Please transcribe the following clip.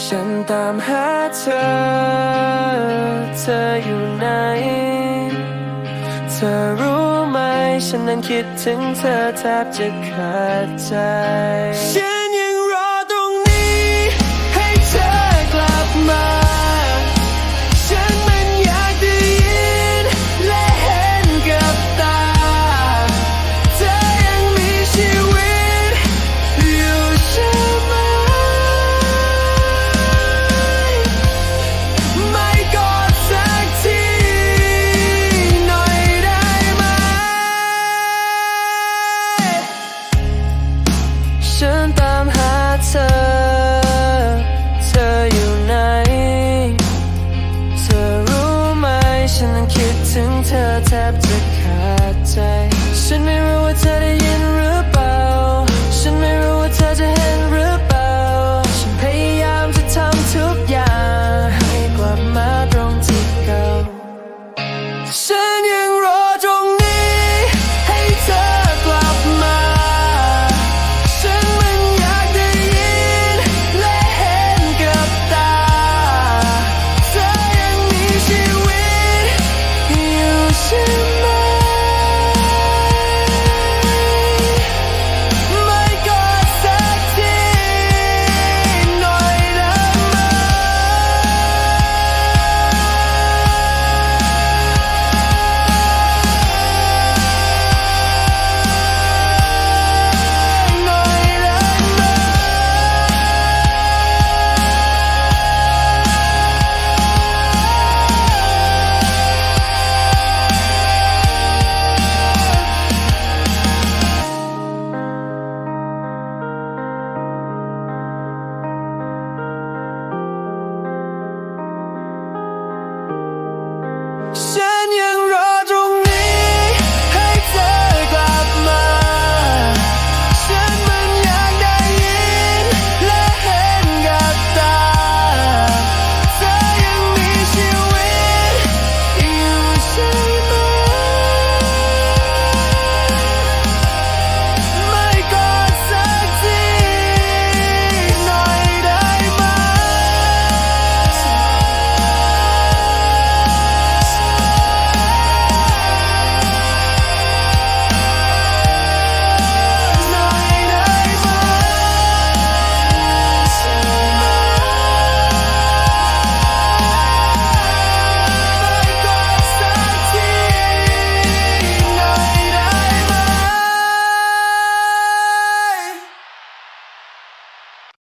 ฉันตามหาเธอ เธออยู่ไหน เธอรู้ไหม ฉันนั้นคิดถึงเธอแทบจะขาดใจ ฉันนั้นคิดถึงเธอแทบจะขาดใจ ฉันไม่รู้ว่าเธอ